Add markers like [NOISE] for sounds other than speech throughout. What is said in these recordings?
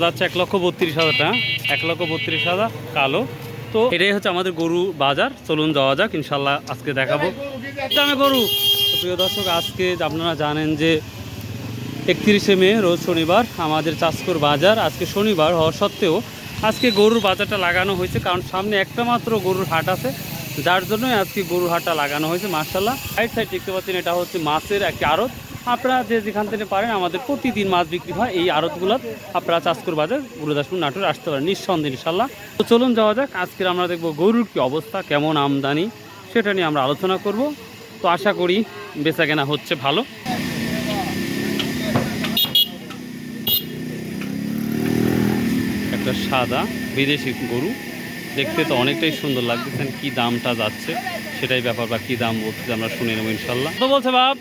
যাচ্ছে এক লক্ষ বত্রিশ হাজার টাকা, এক লক্ষ বত্রিশ হাজার, কালো। তো এটাই হচ্ছে আমাদের গরু বাজার। চলুন যাওয়া যাক, ইনশাল্লাহ আজকে দেখাবো। দামে গরু। প্রিয় দর্শক, আজকে আপনারা জানেন যে একত্রিশে মে, রোজ শনিবার, আমাদের চাষকর বাজার আজকে শনিবার হওয়া সত্ত্বেও আজকে গরুর বাজারটা লাগানো হয়েছে, কারণ সামনে একটা মাত্র গরুর হাট আছে। যার জন্যই আজকে গরুর হাটটা লাগানো হয়েছে মার্শাল্লাহ সাইড সাইড দেখতে পাচ্ছেন, এটা হচ্ছে মাছের একটি আড়ত। আপনারা যে যেখান থেকে পারেন, আমাদের প্রতিদিন মাছ বিক্রি হয়। এই আড়তগুলো আপনারা চাষকর বাজার গুরুদাসপুর নাটোর আসতে পারেন নিঃসন্দেহ, ইনশাল্লাহ। তো চলুন যাওয়া যাক। আজকের আমরা দেখব গরুর কি অবস্থা, কেমন আমদানি, সেটা নিয়ে আমরা আলোচনা করব। তো আশা করি বেচা কেনা হচ্ছে ভালো। একটা সাদা বিদেশি গরু। দেখতে তো অনেকটাই সুন্দর লাগতেছেন কি দামটা যাচ্ছে, সেটাই ব্যাপার বা কি দাম বলছে আমরা শুনে নেব, ইনশাল্লাহ। তো বলছে বাপ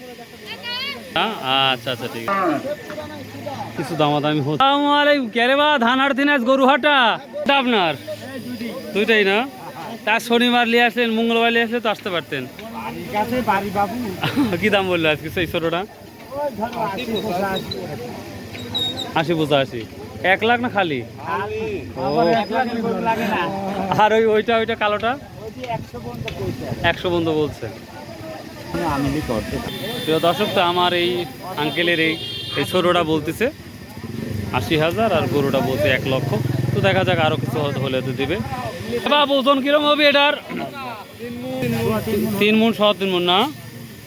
আচ্ছা আচ্ছা ঠিক আছে। কিছু দামাদামি আপনার? দুইটাই না? তার শনিবার নিয়ে আসলেন, মঙ্গলবার নিয়ে আসলে তো আসতে পারতেন। কি দাম বলল আজকে সেই ছোটোটা? আশি পঁচাশি। এক লাখ না খালি? আর ওই ওইটা ওইটা কালোটা? একশো বন্ধু বলছে। প্রিয় দর্শক, তো আমার এই আঙ্কেলের এই এই ছোটোটা বলতেছে আশি হাজার আর গরুটা বলছে এক লক্ষ। তো দেখা যাক আরও কিছু হলে তো দেবে। বাবা, ওজন কিরম হবে এটার? তিন মন সহ তিন মন, না?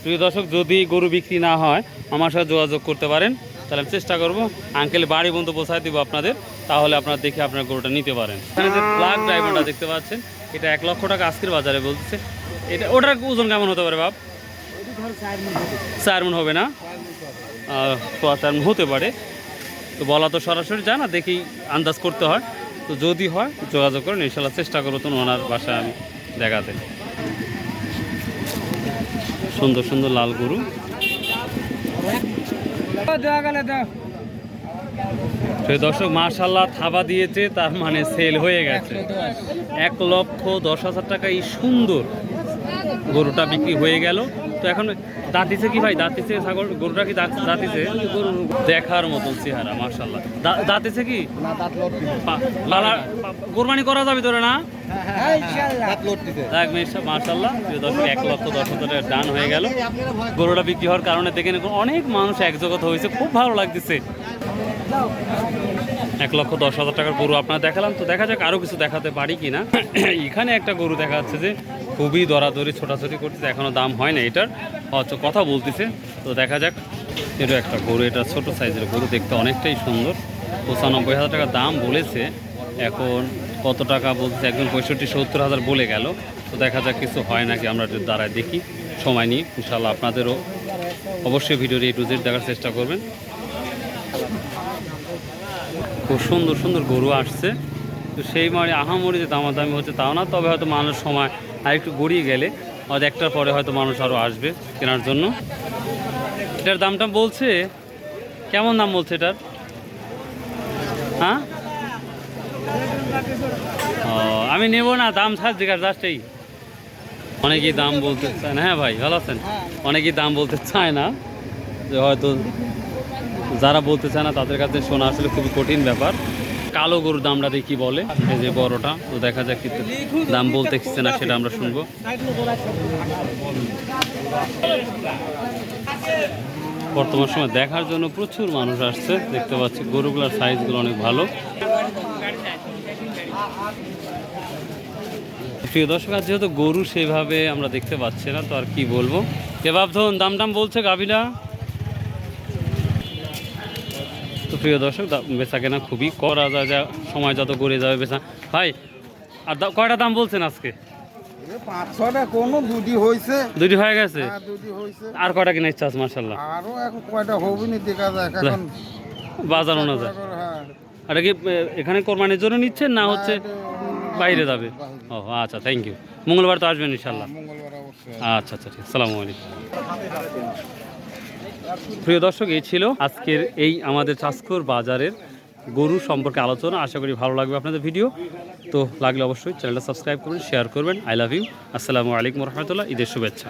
প্রিয় দর্শক, যদি গরু বিক্রি না হয়, আমার সাথে যোগাযোগ করতে পারেন। তাহলে আমি চেষ্টা করব আঙ্কেল বাড়ি বন্ধু পৌঁছায় দিব আপনাদের। তাহলে আপনারা দেখে আপনার গরুটা নিতে পারেন। এখানে যে ব্ল্যাক ডায়মন্ডটা দেখতে পাচ্ছেন, এটা এক লক্ষ টাকা আজকের বাজারে বলতেছে। এটা ওটার ওজন কেমন হতে পারে, বাপ? চার মন হবে না? সোয়া চার মণ হতে পারে। তো বলা তো সরাসরি যায় না, দেখি আন্দাজ করতে হয়। তো যদি হয়, যোগাযোগ করেন, ইনশাল্লাহ চেষ্টা করব তো ওনার বাসায় আমি দেখাতে। সুন্দর সুন্দর লাল গরু। দর্শক মার্শাল্লাহ থাবা দিয়েছে, তার মানে সেল হয়ে গেছে। এক লক্ষ দশ হাজার টাকা এই সুন্দর গরুটা বিক্রি হয়ে গেল। তো এখন দাঁতিছে কি ভাই? দাঁতিছে ছাগল? গরুটা কি দাঁত- গরু দেখার মতন চেহারা মার্শাল্লাহ কি? দাঁত পা- লালা- কোরবানি করা যাবে তোরে না? দাঁত মার্শাল্লাহ দর্শক এক লক্ষ দশ ডান হয়ে গেল। গরুটা বিক্রি হওয়ার কারণে দেখেন অনেক মানুষ একজগত হয়েছে খুব ভালো লাগতেছে। এক লক্ষ দশ হাজার টাকার গরু আপনার দেখালাম তো দেখা যাক আরও কিছু দেখাতে পারি কি না [CLEARS THROAT] এখানে একটা গরু দেখা যাচ্ছে যে খুবই দরাদরি, ছোটাছুটি করতেছে এখনও দাম হয় না এটার। হয়তো কথা বলতেছে, তো দেখা যাক। এটা একটা গরু, এটা ছোট সাইজের গরু, দেখতে অনেকটাই সুন্দর। পঁচানব্বই হাজার টাকা দাম বলেছে, এখন কত টাকা বলছে একজন পঁয়ষট্টি সত্তর হাজার বলে গেল। তো দেখা যাক কিছু হয় নাকি, আমরা দাঁড়ায় দেখি। সময় নিয়ে ইনশাল্লাহ আপনাদেরও অবশ্যই ভিডিওটি একটু জেড দেখার চেষ্টা করবেন। খুব সুন্দর সুন্দর গরু আসছে। তো সেই মানে আহামরি যে দামাদামি হচ্ছে তাও না, তবে হয়তো মানুষ সময় আর একটু গড়িয়ে গেলে হয়তো একটার পরে হয়তো মানুষ আরও আসবে কেনার জন্য। এটার দামটা বলছে, কেমন দাম বলছে এটার? হ্যাঁ? ও, আমি নেব না, দাম ছাড় জিজ্ঞাসা জাস্ট এই। অনেকেই দাম বলতে চায় না। হ্যাঁ ভাই, ভালো আছেন? অনেকেই দাম বলতে চায় না। যে হয়তো যারা বলতে চায় না, তাদের কাছে শোনা আসলে খুবই কঠিন ব্যাপার। কালো গরুর দামটা দেখি বলে, এই যে বড়টা, তো দেখা যাক কিন্তু দাম বলতে শিখছে না সেটা আমরা শুনব। বর্তমান সময় দেখার জন্য প্রচুর মানুষ আসছে, দেখতে পাচ্ছি গরুগুলোর সাইজগুলো অনেক ভালো। প্রিয় দর্শক আর যেহেতু গরু সেভাবে আমরা দেখতে পাচ্ছি না, তো আর কি বলব? কেবাব ধরুন দাম টাম বলছে গাবিলা তো প্রিয় দর্শক দা- বেচা কেনা খুবই করা যায় যা সময় যত গড়ে যাবে বেচা। ভাই আর কয়টা দাম বলছেন আজকে? কোনো দুটি হয়েছে। দুটি হয়ে গেছে? হ্যাঁ আর কয়টা কিনে ইচ্ছা আছে মার্শাল্লাহ আরও এখন কয়টা হবে নি দেখা যাক এখন বাজার না যায় হ্যাঁ। আর কি এখানে কোরবানির জন্য নিচ্ছেন না হচ্ছে বাইরে যাবে? ও আচ্ছা থ্যাংক ইউ মঙ্গলবার তো আসবেন ইনশাল্লাহ আচ্ছা আচ্ছা ঠিক সালামু আলাইকুম। প্রিয় দর্শক, এই ছিল আজকের এই আমাদের চাষকর বাজারের গরু সম্পর্কে আলোচনা। আশা করি ভালো লাগবে আপনাদের ভিডিও। তো লাগলে অবশ্যই চ্যানেলটা সাবস্ক্রাইব করবেন শেয়ার করবেন। I love you. আসসালামু আলাইকুম রহমতুল্লাহ। ঈদের শুভেচ্ছা।